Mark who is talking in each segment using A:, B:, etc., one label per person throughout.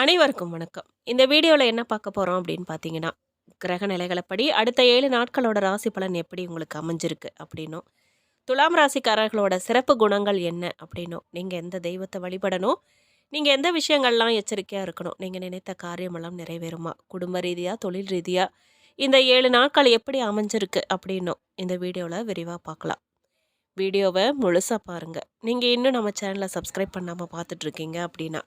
A: அனைவருக்கும் வணக்கம். இந்த வீடியோவில் என்ன பார்க்க போகிறோம் அப்படின்னு பார்த்தீங்கன்னா கிரக நிலைகளப்படி அடுத்த ஏழு நாட்களோட ராசி பலன் எப்படி உங்களுக்கு அமைஞ்சிருக்கு அப்படின்னும் துலாம் ராசிக்காரர்களோட சிறப்பு குணங்கள் என்ன அப்படின்னும் நீங்கள் எந்த தெய்வத்தை வழிபடணும் நீங்கள் எந்த விஷயங்கள்லாம் எச்சரிக்கையாக இருக்கணும் நீங்கள் நினைத்த காரியமெல்லாம் நிறைவேறுமா குடும்ப ரீதியாக தொழில் ரீதியாக இந்த ஏழு நாட்கள் எப்படி அமைஞ்சிருக்கு அப்படின்னும் இந்த வீடியோவில் விரிவாக பார்க்கலாம். வீடியோவை முழுசாக பாருங்கள் நீங்கள் இன்னும் நம்ம சேனலை சப்ஸ்கிரைப் பண்ணாமல் பார்த்துட்ருக்கீங்க அப்படின்னா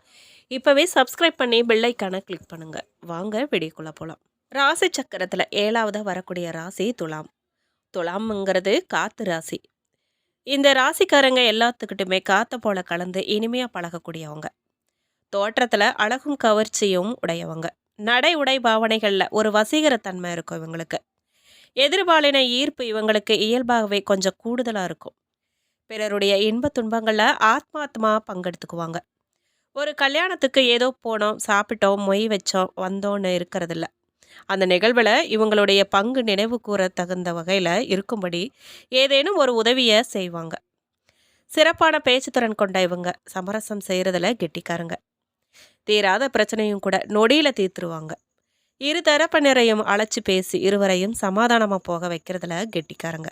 A: இப்போவே சப்ஸ்கிரைப் பண்ணி பெல்லைக்கான கிளிக் பண்ணுங்கள் வாங்க வீடியோக்குள்ளே போகலாம் ராசி சக்கரத்தில் ஏழாவதாக வரக்கூடிய ராசி துலாம். துலாம்ங்கிறது காற்று ராசி. இந்த ராசிக்காரங்க எல்லாத்துக்கிட்டுமே காற்றை போல கலந்து இனிமையாக பழகக்கூடியவங்க. தோற்றத்தில் அழகும் கவர்ச்சியும் உடையவங்க. நடை உடை பாவனைகளில் ஒரு வசீகரத்தன்மை இருக்கும் இவங்களுக்கு. எதிர்பாலின ஈர்ப்பு இவங்களுக்கு இயல்பாகவே கொஞ்சம் கூடுதலாக இருக்கும். பிறருடைய இன்ப துன்பங்களில் ஆத்மாத்மா பங்கெடுத்துக்குவாங்க. ஒரு கல்யாணத்துக்கு ஏதோ போனோம் சாப்பிட்டோம் மொய் வச்சோம் வந்தோன்னு இருக்கிறதில்ல. அந்த நிகழ்வில் இவங்களுடைய பங்கு நினைவு கூற தகுந்த வகையில் இருக்கும்படி ஏதேனும் ஒரு உதவியை செய்வாங்க. சிறப்பான பேச்சுத்திறன் கொண்ட இவங்க சமரசம் செய்கிறதுல கெட்டிக்காரங்க. தீராத பிரச்சனையும் கூட நொடியில் தீர்த்துருவாங்க. இரு தரப்பினரையும் அழைச்சி பேசி இருவரையும் சமாதானமாக போக வைக்கிறதுல கெட்டிக்காரங்க.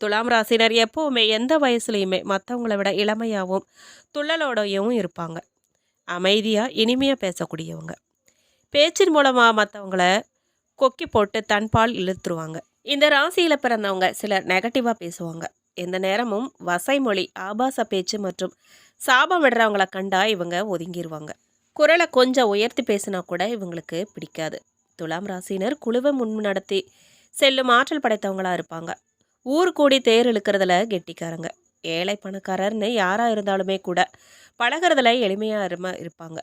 A: துலாம் ராசினர் எப்போவுமே எந்த வயசுலையுமே மற்றவங்கள விட இளமையாகவும் துள்ளலோடையும் இருப்பாங்க. அமைதியாக இனிமையாக பேசக்கூடியவங்க. பேச்சின் மூலமாக மற்றவங்கள கொக்கி போட்டு தன்பால் இழுத்துருவாங்க. இந்த ராசியில் பிறந்தவங்க சிலர் நெகட்டிவாக பேசுவாங்க. எந்த நேரமும் வசைமொழி ஆபாச பேச்சு மற்றும் சாபம் விடுறவங்கள கண்டா இவங்க ஒதுங்கிடுவாங்க குரலை கொஞ்சம் உயர்த்தி பேசினா கூட இவங்களுக்கு பிடிக்காது. துலாம் ராசினர் குழுவை முன் நடத்தி செல்லும் ஆற்றல் படைத்தவங்களாக இருப்பாங்க. ஊர் கூடி தேர் இழுக்கிறதுல கெட்டிக்காரங்க. ஏழை பணக்காரர்னு யாராக இருந்தாலுமே கூட பழகிறதுல எளிமையாக இருப்பாங்க.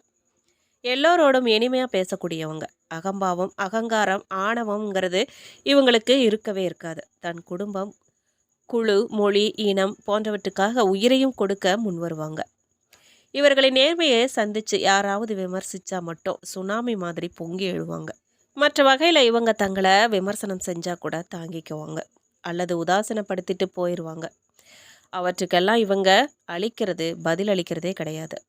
A: எல்லோரோடும் இனிமையாக பேசக்கூடியவங்க. அகம்பாவம் அகங்காரம் ஆணவம்ங்கிறது இவங்களுக்கு இருக்கவே இருக்காது. தன் குடும்பம் குழு மொழி இனம் போன்றவற்றுக்காக உயிரையும் கொடுக்க முன் இவர்களை இவர்களின் நேர்மையை சந்தித்து யாராவது விமர்சித்தா மட்டும் சுனாமி மாதிரி பொங்கி எழுவாங்க. மற்ற வகையில் இவங்க தங்களை விமர்சனம் செஞ்சால் கூட தாங்கிக்குவாங்க. அல்லது உதாசனப்படுத்திட்டு போயிடுவாங்க அவற்றுக்கெல்லாம் இவங்க அழிக்கிறது பதில் அளிக்கிறதே கிடையாது.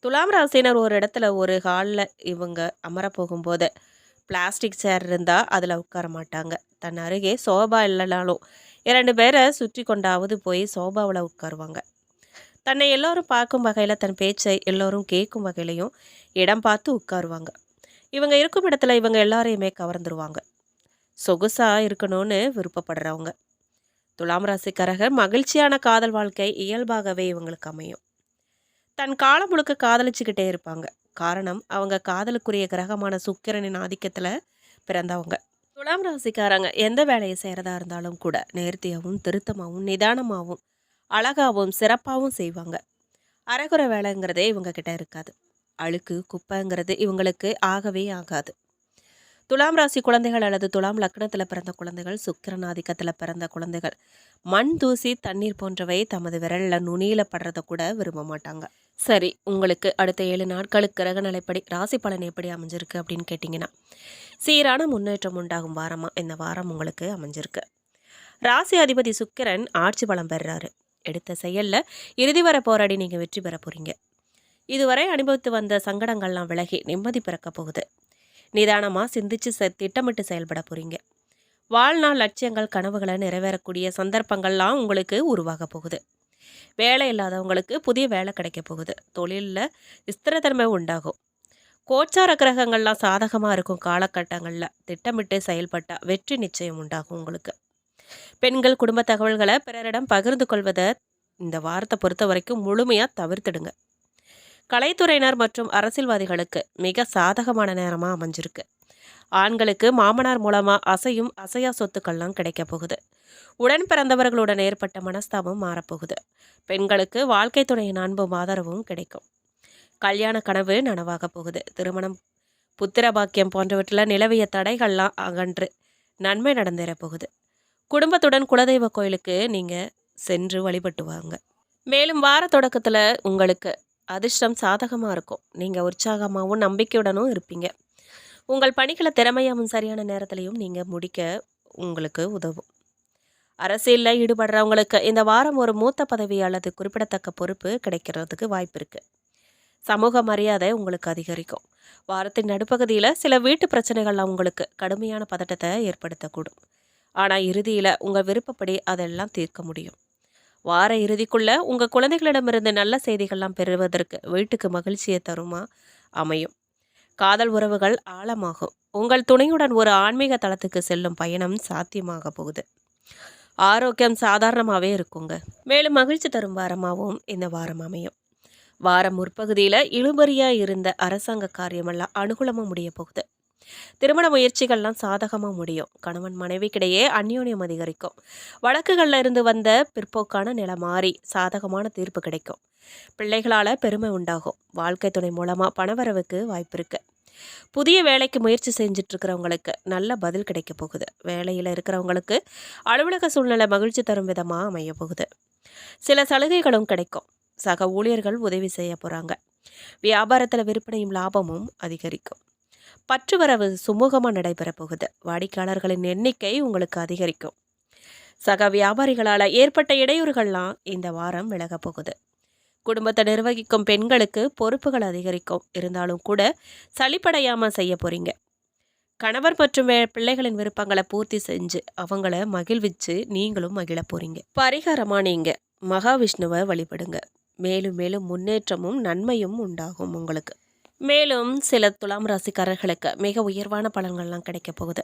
A: துலாம் ராசினர் ஒரு இடத்துல ஒரு ஹாலில் இவங்க அமர போகும்போது பிளாஸ்டிக் சேர் இருந்தால் அதில் உட்கார மாட்டாங்க. தன் அருகே சோபா இல்லைனாலும் இரண்டு பேரை சுற்றி கொண்டாவது போய் சோபாவில் உட்காருவாங்க. தன்னை எல்லோரும் பார்க்கும் வகையில் தன் பேச்சை எல்லோரும் கேட்கும் வகையிலையும் இடம் பார்த்து உட்காருவாங்க. இவங்க இருக்கும் இடத்துல இவங்க எல்லாரையுமே கவர்ந்துருவாங்க. சொகுசாக இருக்கணும்னு விருப்பப்படுறவங்க. துலாம் ராசிக்காரர்கள் மகிழ்ச்சியான காதல் வாழ்க்கை இயல்பாகவே இவங்களுக்கு அமையும். தன் காலம் முழுக்க காதலிச்சுக்கிட்டே இருப்பாங்க. காரணம் அவங்க காதலுக்குரிய கிரகமான சுக்கிரனின் ஆதிக்கத்தில் பிறந்தவங்க. துலாம் ராசிக்காரங்க எந்த வேலையை செய்கிறதா இருந்தாலும் கூட நேர்த்தியாகவும் திருத்தமாகவும் நிதானமாகவும் அழகாகவும் சிறப்பாகவும் செய்வாங்க. அரைகுறை வேலைங்கிறதே இவங்க கிட்ட இருக்காது. அழுக்கு குப்பைங்கிறது இவங்களுக்கு ஆகவே ஆகாது. துலாம் ராசி குழந்தைகள் அல்லது துலாம் லக்னத்தில் பிறந்த குழந்தைகள் சுக்கிரன் ஆதிக்கத்தில் பிறந்த குழந்தைகள் மண் தூசி தண்ணீர் போன்றவை தமது விரலில் நுனியில் படுறத கூட விரும்ப மாட்டாங்க. சரி உங்களுக்கு அடுத்த ஏழு நாட்களுக்கு கிரக நிலைப்படி ராசி பலன் எப்படி அமைஞ்சிருக்கு அப்படின்னு கேட்டிங்கன்னா சீரான முன்னேற்றம் உண்டாகும் வாரமாக இந்த வாரம் உங்களுக்கு அமைஞ்சிருக்கு. ராசி அதிபதி சுக்கிரன் ஆட்சி பலம் பெறுறாரு. எடுத்த செயலில் இறுதி வர போராடி நீங்கள் வெற்றி பெற போகிறீங்க இதுவரை அனுபவித்து வந்த சங்கடங்கள்லாம் விலகி நிம்மதி பிறக்க போகுது. நிதானமாக சிந்திச்சு திட்டமிட்டு செயல்பட போகிறீங்க வாழ்நாள் லட்சியங்கள் கனவுகளை நிறைவேறக்கூடிய சந்தர்ப்பங்கள்லாம் உங்களுக்கு உருவாக போகுது. வேலை இல்லாதவங்களுக்கு புதிய வேலை கிடைக்க போகுது. தொழிலில் ஸ்திரத்தன்மை உண்டாகும். கோச்சார கிரகங்கள்லாம் சாதகமாக இருக்கும் காலகட்டங்களில். திட்டமிட்டு செயல்பட்டால் வெற்றி நிச்சயம் உண்டாகும் உங்களுக்கு. பெண்கள் குடும்ப தகவல்களை பிறரிடம் பகிர்ந்து கொள்வதை இந்த வாரத்தை பொறுத்த வரைக்கும் முழுமையாக தவிர்த்துடுங்க. கலைத்துறையினர் மற்றும் அரசியல்வாதிகளுக்கு மிக சாதகமான நேரமாக அமைஞ்சிருக்கு. ஆண்களுக்கு மாமனார் மூலமாக அசையும் அசையா சொத்துக்கள்லாம் கிடைக்க போகுது. உடன் பிறந்தவர்களுடன் ஏற்பட்ட மனஸ்தாபம் மாறப்போகுது. பெண்களுக்கு வாழ்க்கை துணையின் அன்பும் ஆதரவும் கிடைக்கும். கல்யாண கனவு நனவாக போகுது. திருமணம் புத்திர பாக்கியம் போன்றவற்றில் நிலவிய தடைகள்லாம் அகன்று நன்மை நடந்தேற போகுது. குடும்பத்துடன் குலதெய்வ கோயிலுக்கு நீங்கள் சென்று வழிபட்டு வாங்க. மேலும் வார தொடக்கத்தில் உங்களுக்கு அதிர்ஷ்டம் சாதகமாக இருக்கும். நீங்கள் உற்சாகமாகவும் நம்பிக்கையுடனும் இருப்பீங்க. உங்கள் பணிகளை திறமையாகவும் சரியான நேரத்திலையும் நீங்கள் முடிக்க உங்களுக்கு உதவும். அரசியலில் ஈடுபடுறவங்களுக்கு இந்த வாரம் ஒரு மூத்த பதவி அல்லது குறிப்பிடத்தக்க பொறுப்பு கிடைக்கிறதுக்கு வாய்ப்பு இருக்குது சமூக மரியாதை உங்களுக்கு அதிகரிக்கும். வாரத்தின் நடுப்பகுதியில் சில வீட்டு பிரச்சனைகள்லாம் உங்களுக்கு கடுமையான பதட்டத்தை ஏற்படுத்தக்கூடும். ஆனால் இறுதியில் உங்கள் விருப்பப்படி அதெல்லாம் தீர்க்க முடியும். வார இறுதிக்குள்ள உங்கள் குழந்தைகளிடமிருந்து நல்ல செய்திகள்லாம் பெறுவதற்கு வீட்டுக்கு மகிழ்ச்சியை தருமா? அமையும். காதல் உறவுகள் ஆழமாகும். உங்கள் துணையுடன் ஒரு ஆன்மீக தளத்துக்கு செல்லும் பயணம் சாத்தியமாக போகுது. ஆரோக்கியம் சாதாரணமாகவே இருக்குங்க. மேலும் மகிழ்ச்சி தரும் வாரமாகவும் இந்த வாரம் அமையும். வாரம் முற்பகுதியில் இழுபறியாக இருந்த அரசாங்க காரியமெல்லாம் அனுகூலமாக முடிய போகுது. திருமண முயற்சிகள்லாம் சாதகமாக முடியும். கணவன் மனைவிக்கிடையே அந்யோன்யம் அதிகரிக்கும். வழக்குகளில் இருந்து வந்த பிற்போக்கான நிலை மாறி சாதகமான தீர்ப்பு கிடைக்கும். பிள்ளைகளால் பெருமை உண்டாகும். வாழ்க்கை துணை மூலமாக பணவரவுக்கு வாய்ப்பு இருக்குது புதிய வேலைக்கு முயற்சி செஞ்சுட்டு இருக்கிறவங்களுக்கு நல்ல பதில் கிடைக்க போகுது. வேலையில் இருக்கிறவங்களுக்கு அலுவலக சூழ்நிலை மகிழ்ச்சி தரும் விதமாக அமைய போகுது. சில சலுகைகளும் கிடைக்கும். சக ஊழியர்கள் உதவி செய்ய போகிறாங்க வியாபாரத்தில் விற்பனையும் லாபமும் அதிகரிக்கும். பற்றுவரவு சுமூகமாக நடைபெற போகுது. வாடிக்கையாளர்களின் எண்ணிக்கை உங்களுக்கு அதிகரிக்கும். சக வியாபாரிகளால் ஏற்பட்ட இடையூறுகள்லாம் இந்த வாரம் விலகப் போகுது. குடும்பத்தை நிர்வகிக்கும் பெண்களுக்கு பொறுப்புகள் அதிகரிக்கும். இருந்தாலும் கூட சளிப்படையாமல் செய்ய போகிறீங்க கணவர் மற்றும் பிள்ளைகளின் விருப்பங்களை பூர்த்தி செஞ்சு அவங்கள மகிழ்விச்சு நீங்களும் மகிழ போகிறீங்க பரிகாரமாக நீங்கள் மகாவிஷ்ணுவை வழிபடுங்க. மேலும் மேலும் முன்னேற்றமும் நன்மையும் உண்டாகும் உங்களுக்கு. மேலும் சில துலாம் ராசிக்காரர்களுக்கு மிக உயர்வான பலன்கள்லாம் கிடைக்க போகுது.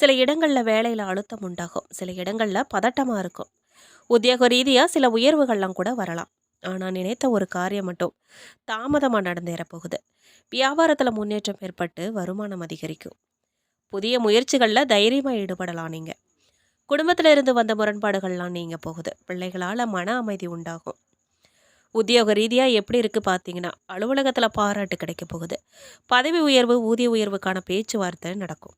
A: சில இடங்களில் வேலையில் அழுத்தம் உண்டாகும். சில இடங்களில் பதட்டமாக இருக்கும். உத்தியோக ரீதியாக சில உயர்வுகள்லாம் கூட வரலாம். ஆனால் நினைத்த ஒரு காரியம் மட்டும் தாமதமாக நடந்தேற போகுது. வியாபாரத்தில் முன்னேற்றம் ஏற்பட்டு வருமானம் அதிகரிக்கும். புதிய முயற்சிகளில் தைரியமாக ஈடுபடலாம் நீங்கள் குடும்பத்தில் இருந்து வந்த முரண்பாடுகள்லாம் நீங்கள் போகுது. பிள்ளைகளால் மன அமைதி உண்டாகும். உத்தியோக ரீதியாக எப்படி இருக்குது பார்த்தீங்கன்னா அலுவலகத்தில் பாராட்டு கிடைக்க போகுது. பதவி உயர்வு ஊதிய உயர்வுக்கான பேச்சுவார்த்தை நடக்கும்.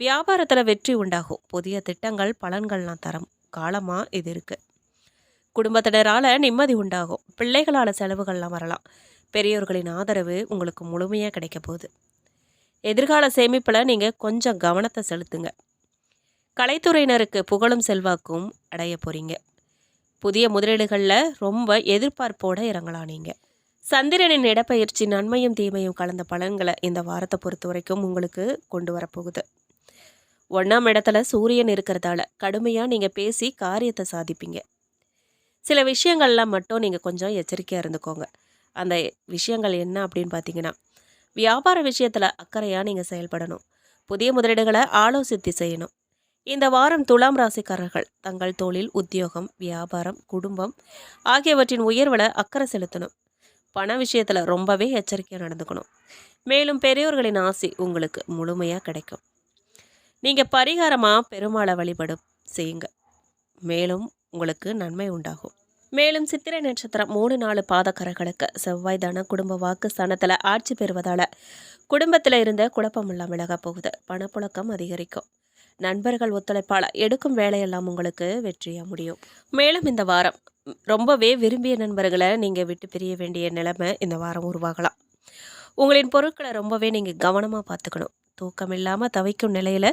A: வியாபாரத்தில் வெற்றி உண்டாகும். புதிய திட்டங்கள் பலன்கள்லாம் தரம். காலமாக இது இருக்குது குடும்பத்தினரால் நிம்மதி உண்டாகும். பிள்ளைகளால் செலவுகள்லாம் வரலாம். பெரியோர்களின் ஆதரவு உங்களுக்கு முழுமையாக கிடைக்க போகுது. எதிர்கால சேமிப்பில் நீங்கள் கொஞ்சம் கவனத்தை செலுத்துங்க. கலைத்துறையினருக்கு புகழும் செல்வாக்கும் அடைய போகிறீங்க புதிய முதலீடுகளில் ரொம்ப எதிர்பார்ப்போடு இறங்கலாம் நீங்கள் சந்திரனின் இடப்பயிற்சி நன்மையும் தீமையும் கலந்த பலன்களை இந்த வாரத்தை பொறுத்த வரைக்கும் உங்களுக்கு கொண்டு வரப்போகுது. ஒன்றாம் இடத்துல சூரியன் இருக்கிறதால கடுமையாக நீங்கள் பேசி காரியத்தை சாதிப்பீங்க. சில விஷயங்கள்லாம் மட்டும் நீங்கள் கொஞ்சம் எச்சரிக்கையாக இருந்துக்கோங்க. அந்த விஷயங்கள் என்ன அப்படின்னு பார்த்தீங்கன்னா வியாபார விஷயத்தில் அக்கறையாக நீங்கள் செயல்படணும். புதிய முதலீடுகளை ஆலோசித்து செய்யணும். இந்த வாரம் துலாம் ராசிக்காரர்கள் தங்கள் தொழில் உத்தியோகம் வியாபாரம் குடும்பம் ஆகியவற்றின் உயர்வில் அக்கறை செலுத்தணும். பண விஷயத்தில் ரொம்பவே எச்சரிக்கையாக நடந்துக்கணும். மேலும் பெரியோர்களின் ஆசை உங்களுக்கு முழுமையாக கிடைக்கும். நீங்கள் பரிகாரமாக பெருமாளை வழிபடும் செய்யுங்க. மேலும் உங்களுக்கு நன்மை உண்டாகும். மேலும் சித்திரை நட்சத்திரம் மூணு நாலு பாதக்காரர்களுக்கு செவ்வாய் தான குடும்ப வாக்கு ஸ்தானத்தில் ஆட்சி பெறுவதால் குடும்பத்தில் இருந்த குழப்பமெல்லாம் விலக போகுது. பணப்புழக்கம் அதிகரிக்கும். நண்பர்கள் ஒத்துழைப்பால் எடுக்கும் வேலையெல்லாம் உங்களுக்கு வெற்றியாக முடியும். மேலும் இந்த வாரம் ரொம்பவே விரும்பிய நண்பர்களை நீங்கள் விட்டு பிரிய வேண்டிய நிலைமை இந்த வாரம் உருவாகலாம். உங்களின் பொருட்களை ரொம்பவே நீங்கள் கவனமாக பார்த்துக்கணும். தூக்கம் இல்லாமல் தவிக்கும் நிலையில்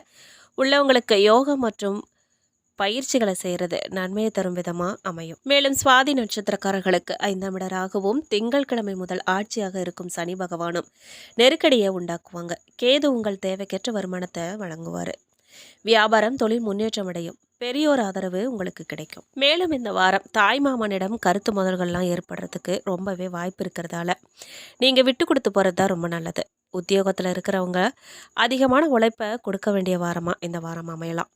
A: உள்ளவங்களுக்கு யோகம் மற்றும் பயிற்சிகளை செய்கிறது நன்மையை தரும் விதமாக அமையும். மேலும் சுவாதி நட்சத்திரக்காரர்களுக்கு ஐந்தாம் இடராகவும் திங்கட்கிழமை முதல் ஆட்சியாக இருக்கும் சனி பகவானும் நெருக்கடியை உண்டாக்குவாங்க. கேது உங்கள் தேவைக்கேற்ற வருமானத்தை வழங்குவார். வியாபாரம் தொழில் முன்னேற்றம் அடையும். பெரியோர் ஆதரவு உங்களுக்கு கிடைக்கும். மேலும் இந்த வாரம் தாய் மாமனிடம் கருத்து முதல்கள்லாம் ஏற்படுறதுக்கு ரொம்பவே வாய்ப்பு இருக்கிறதால நீங்கள் விட்டு கொடுத்து போகிறது தான் ரொம்ப நல்லது. உத்தியோகத்தில் இருக்கிறவங்க அதிகமான உழைப்பை கொடுக்க வேண்டிய வாரமாக இந்த வாரம் அமையலாம்.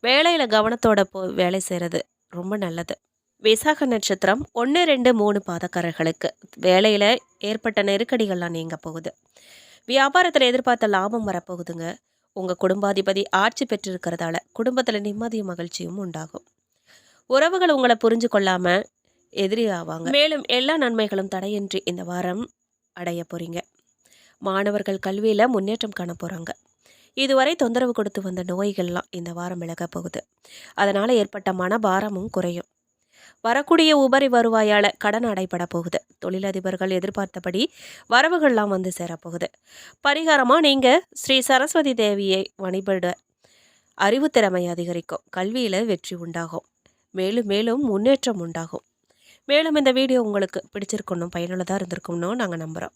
A: வேலையில் கவனத்தோட போ வேலை செய்கிறது ரொம்ப நல்லது. விசாக நட்சத்திரம் ஒன்று ரெண்டு மூணு பாதக்காரர்களுக்கு வேலையில் ஏற்பட்ட நெருக்கடிகள்லாம் நீங்க போகுது. வியாபாரத்தில் எதிர்பார்த்த லாபம் வரப்போகுதுங்க. உங்கள் குடும்பாதிபதி ஆட்சி பெற்றிருக்கிறதால குடும்பத்தில் நிம்மதியும் மகிழ்ச்சியும் உண்டாகும். உறவுகள் உங்களை புரிஞ்சு கொள்ளாமல் எதிரி ஆவாங்க. மேலும் எல்லா நன்மைகளும் தடையின்றி இந்த வாரம் அடைய போகிறீங்க மாணவர்கள் கல்வியில் முன்னேற்றம் காண போகிறாங்க இதுவரை தொந்தரவு கொடுத்து வந்த நோய்கள்லாம் இந்த வாரம் விலக போகுது. அதனால் ஏற்பட்ட மனபாரமும் குறையும். வரக்கூடிய உபரி வருவாயால் கடன் அடைபட போகுது. தொழிலதிபர்கள் எதிர்பார்த்தபடி வரவுகள்லாம் வந்து சேரப்போகுது பரிகாரமாக நீங்கள் ஸ்ரீ சரஸ்வதி தேவியை வழிபட அறிவுத்திறமை அதிகரிக்கும். கல்வியில் வெற்றி உண்டாகும். மேலும் மேலும் முன்னேற்றம் உண்டாகும். மேலும் இந்த வீடியோ உங்களுக்கு பிடிச்சிருக்கணும் பயனுள்ளதாக இருந்திருக்கும்னு நாங்கள் நம்புகிறோம்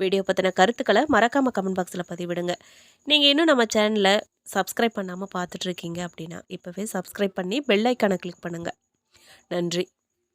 A: வீடியோ பற்றின கருத்துக்களை மறக்காமல் கமெண்ட் பாக்ஸில் பதிவிடுங்க. நீங்கள் இன்னும் நம்ம சேனலை சப்ஸ்கிரைப் பண்ணாமல் பார்த்துட்ருக்கீங்க அப்படின்னா இப்போவே சப்ஸ்கிரைப் பண்ணி பெல் ஐக்கானை கிளிக் பண்ணுங்கள் நன்றி.